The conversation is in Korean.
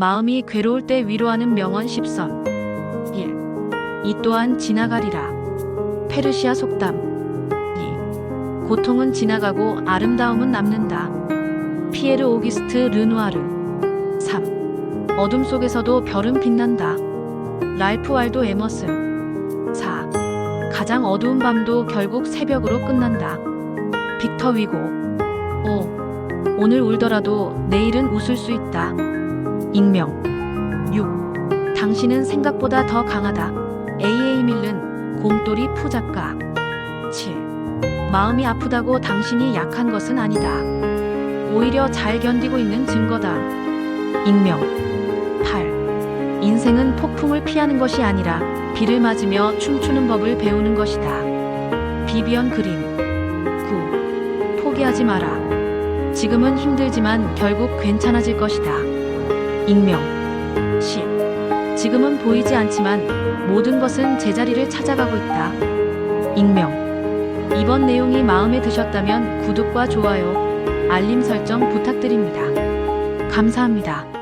마음이 괴로울 때 위로하는 명언 10선 1. 이 또한 지나가리라. 페르시아 속담 2. 고통은 지나가고 아름다움은 남는다. 피에르 오기스트 르누아르 3. 어둠 속에서도 별은 빛난다. 랄프 wal도 에머슨 4. 가장 어두운 밤도 결국 새벽으로 끝난다. 빅터 위고 5. 오늘 울더라도 내일은 웃을 수 있다. 익명 6. 당신은 생각보다 더 강하다. A.A. 밀른 곰돌이 푸작가 7. 마음이 아프다고 당신이 약한 것은 아니다. 오히려 잘 견디고 있는 증거다. 익명 8. 인생은 폭풍을 피하는 것이 아니라 비를 맞으며 춤추는 법을 배우는 것이다. 비비언 그림 9. 포기하지 마라. 지금은 힘들지만 결국 괜찮아질 것이다. 익명 10. 지금은 보이지 않지만 모든 것은 제자리를 찾아가고 있다. 익명 이번 내용이 마음에 드셨다면 구독과 좋아요, 알림 설정 부탁드립니다. 감사합니다.